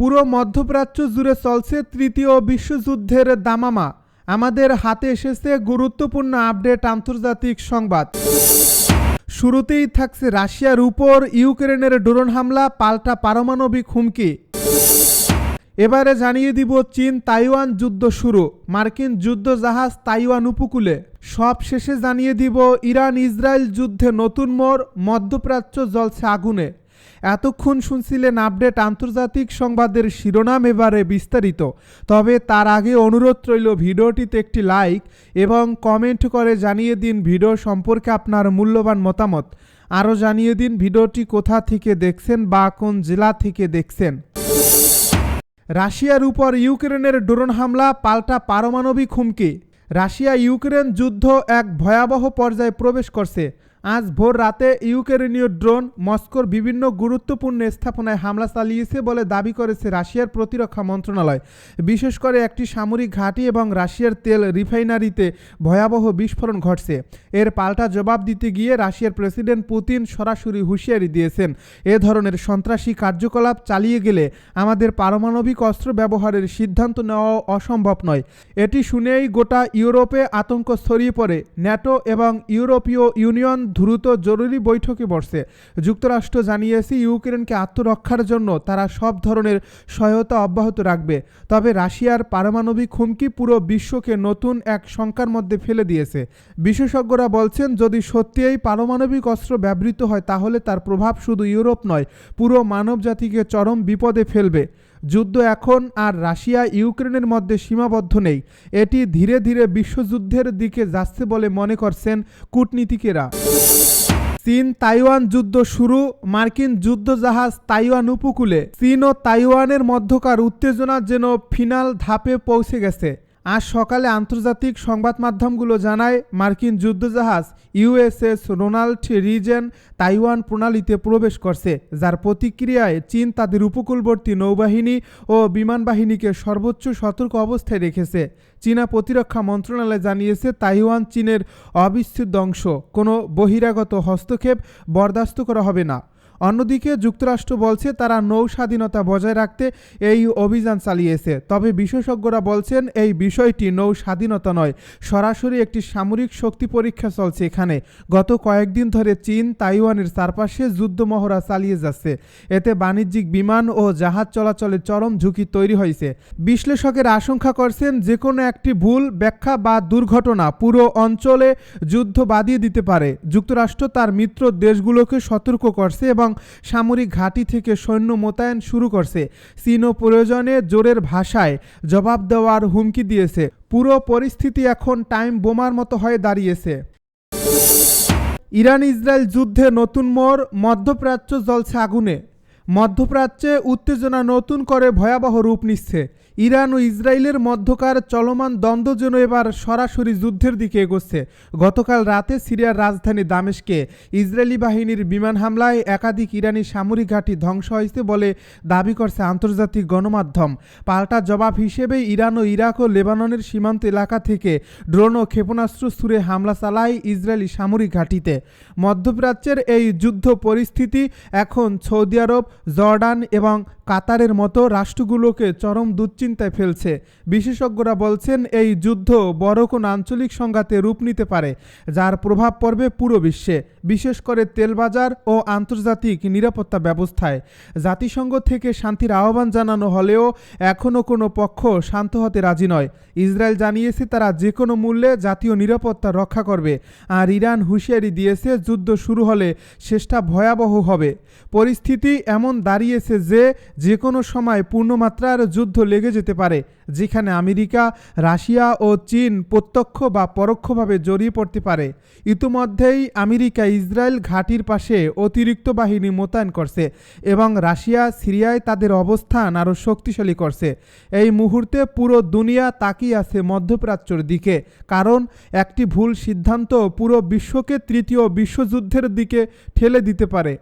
পুরো মধ্যপ্রাচ্য জুড়ে চলছে তৃতীয় বিশ্বযুদ্ধের দামামা। আমাদের হাতে এসেছে গুরুত্বপূর্ণ আপডেট আন্তর্জাতিক সংবাদ। শুরুতেই থাকছে রাশিয়ার উপর ইউক্রেনের ড্রোন হামলা, পাল্টা পারমাণবিক হুমকি। এবারে জানিয়ে দিব চীন তাইওয়ান যুদ্ধ শুরু, মার্কিন যুদ্ধ জাহাজ তাইওয়ান উপকূলে। সব শেষে জানিয়ে দিব ইরান ইসরায়েল যুদ্ধে নতুন মোড়, মধ্যপ্রাচ্য জলছে আগুনে। এতক্ষণ শুনছিলেন আপডেট আন্তর্জাতিক সংবাদের শিরোনাম এবারে বিস্তারিত। তবে তার আগে অনুরোধ রইল ভিডিওটিতে একটি লাইক এবং কমেন্ট করে জানিয়ে দিন ভিডিও সম্পর্কে আপনার মূল্যবান মতামত। আরও জানিয়ে দিন ভিডিওটি কোথা থেকে দেখছেন বা কোন জেলা থেকে দেখছেন। রাশিয়ার উপর ইউক্রেনের ড্রোন হামলা পাল্টা পারমাণবিক হুমকি। রাশিয়া ইউক্রেন যুদ্ধ এক ভয়াবহ পর্যায়ে প্রবেশ করছে। আজ ভোর রাতে ইউক্রেনীয় ড্রোন মস্কোর বিভিন্ন গুরুত্বপূর্ণ স্থাপনায় হামলা চালিয়েছে বলে দাবি করেছে রাশিয়ার প্রতিরক্ষা মন্ত্রণালয়। বিশেষ করে একটি সামরিক ঘাঁটি এবং রাশিয়ার তেল রিফাইনারিতে ভয়াবহ বিস্ফোরণ ঘটছে। এর পাল্টা জবাব দিতে গিয়ে রাশিয়ার প্রেসিডেন্ট পুতিন সরাসরি হুঁশিয়ারি দিয়েছেন, এ ধরনের সন্ত্রাসী কার্যকলাপ চালিয়ে গেলে আমাদের পারমাণবিক অস্ত্র ব্যবহারের সিদ্ধান্ত নেওয়া অসম্ভব নয়। এটি শুনেই গোটা ইউরোপে আতঙ্ক ছড়িয়ে পড়ে। ন্যাটো এবং ইউরোপীয় ইউনিয়ন দ্রুত জরুরি বৈঠকে বসছে যুক্তরাষ্ট্র জানিয়েছে, ইউক্রেনকে আত্মরক্ষার জন্য তারা সব ধরনের সহায়তা অব্যাহত রাখবে। তবে রাশিয়ার পারমাণবিক হুমকি পুরো বিশ্বকে নতুন এক শঙ্কার মধ্যে ফেলে দিয়েছে। বিশেষজ্ঞরা বলছেন, যদি সত্যিই পারমাণবিক অস্ত্র ব্যবহৃত হয়, তাহলে তার প্রভাব শুধু ইউরোপ নয়, পুরো মানবজাতিকে চরম বিপদে ফেলবে। যুদ্ধ এখন আর রাশিয়া ইউক্রেনের মধ্যে সীমাবদ্ধ নেই। এটি ধীরে ধীরে বিশ্বযুদ্ধের দিকে যাচ্ছে বলে মনে করছেন কূটনীতিকেরা। চীন তাইওয়ান যুদ্ধ শুরু, মার্কিন যুদ্ধজাহাজ তাইওয়ান উপকূলে। চীন ও তাইওয়ানের মধ্যকার উত্তেজনা যেন ফিনাল ধাপে পৌঁছে গেছে। আজ সকালে আন্তর্জাতিক সংবাদ মাধ্যমগুলো জানায়, মার্কিন যুদ্ধজাহাজ ইউএসএস রোনাল্ড রিজেন তাইওয়ান প্রণালীতে প্রবেশ করছে, যার প্রতিক্রিয়ায় চীন তাদের উপকূলবর্তী নৌবাহিনী ও বিমান বাহিনীকে সর্বোচ্চ সতর্ক অবস্থায় রেখেছে। চীনা প্রতিরক্ষা মন্ত্রণালয় জানিয়েছে, তাইওয়ান চীনের অবিচ্ছেদ্য অংশ। কোনো বহিরাগত হস্তক্ষেপ বরদাস্ত করা হবে না। অন্যদিকে যুক্তরাষ্ট্র বলছে তারা নৌ স্বাধীনতা বজায় রাখতে এই অভিযান চালিয়েছে। তবে বিশেষজ্ঞরা বলছেন এই বিষয়টি নৌ স্বাধীনতা নয়, সরাসরি একটি সামরিক শক্তি পরীক্ষা চলছে এখানে। গত কয়েকদিন ধরে চীন তাইওয়ানের চারপাশে যুদ্ধ মহড়া চালিয়ে যাচ্ছে। এতে বাণিজ্যিক বিমান ও জাহাজ চলাচলের চরম ঝুঁকি তৈরি হয়েছে। বিশ্লেষকের আশঙ্কা করছেন যে কোনো একটি ভুল, ব্যাখ্যা বা দুর্ঘটনা পুরো অঞ্চলে যুদ্ধ বাদিয়ে দিতে পারে। যুক্তরাষ্ট্র তার মিত্র দেশগুলোকে সতর্ক করছে এবং সামরিক ঘাঁটি থেকে সৈন্য মোতায়েন শুরু করছে। চীনও প্রয়োজনে জোরের ভাষায় জবাব দেওয়ার হুমকি দিয়েছে। পুরো পরিস্থিতি এখন টাইম বোমার মতো হয়ে দাঁড়িয়েছে। ইরান ইসরায়েল যুদ্ধে নতুন মোড়, মধ্যপ্রাচ্য জ্বলছে আগুনে। মধ্যপ্রাচ্যে উত্তেজনা নতুন করে ভয়াবহ রূপ নিচ্ছে। ইরান ও ইসরায়েলের মধ্যকার চলমান দ্বন্দ্ব যেন এবার সরাসরি যুদ্ধের দিকে এগোচ্ছে। গতকাল রাতে সিরিয়ার রাজধানী দামেশকে ইসরায়েলি বাহিনীর বিমান হামলায় একাধিক ইরানি সামরিক ঘাঁটি ধ্বংস হয়েছে বলে দাবি করছে আন্তর্জাতিক গণমাধ্যম। পাল্টা জবাব হিসেবে ইরান ও ইরাক ও লেবাননের সীমান্ত এলাকা থেকে ড্রোন ও ক্ষেপণাস্ত্র ছুড়ে হামলা চালায় ইসরায়েলি সামরিক ঘাঁটিতে। মধ্যপ্রাচ্যের এই যুদ্ধ পরিস্থিতি এখন সৌদি আরব, জর্ডান এবং কাতারের মতো রাষ্ট্রগুলোকে চরম দুশ্চিন্তায় ফেলছে। বিশেষজ্ঞরা বলছেন, এই যুদ্ধ বড় কোন আঞ্চলিক সংঘাতে রূপ নিতে পারে, যার প্রভাব পড়বে পুরো বিশ্বে, বিশেষ করে তেলবাজার ও আন্তর্জাতিক নিরাপত্তা ব্যবস্থায়। জাতিসংঘ থেকে শান্তির আহ্বান জানানো হলেও এখনও কোনো পক্ষ শান্ত হতে রাজি নয়। ইসরায়েল জানিয়েছে, তারা যে কোনো মূল্যে জাতীয় নিরাপত্তা রক্ষা করবে। আর ইরান হুঁশিয়ারি দিয়েছে, যুদ্ধ শুরু হলে শেষটা ভয়াবহ হবে। পরিস্থিতি এমন দাঁড়িয়েছে যে যে কোনো সময় পূর্ণমাত্রার যুদ্ধ লেগে যেতে পারে, যেখানে আমেরিকা, রাশিয়া ও চীন প্রত্যক্ষ বা পরোক্ষভাবে জড়িয়ে পড়তে পারে। ইতিমধ্যেই আমেরিকা ইসরায়েল ঘাঁটির পাশে অতিরিক্ত বাহিনী মোতায়েন করছে এবং রাশিয়া, সিরিয়ায় তাদের অবস্থান আরও শক্তিশালী করছে। এই মুহূর্তে পুরো দুনিয়া তাকিয়ে আছে মধ্যপ্রাচ্যর দিকে, কারণ একটি ভুল সিদ্ধান্ত পুরো বিশ্বকে তৃতীয় বিশ্বযুদ্ধের দিকে ঠেলে দিতে পারে।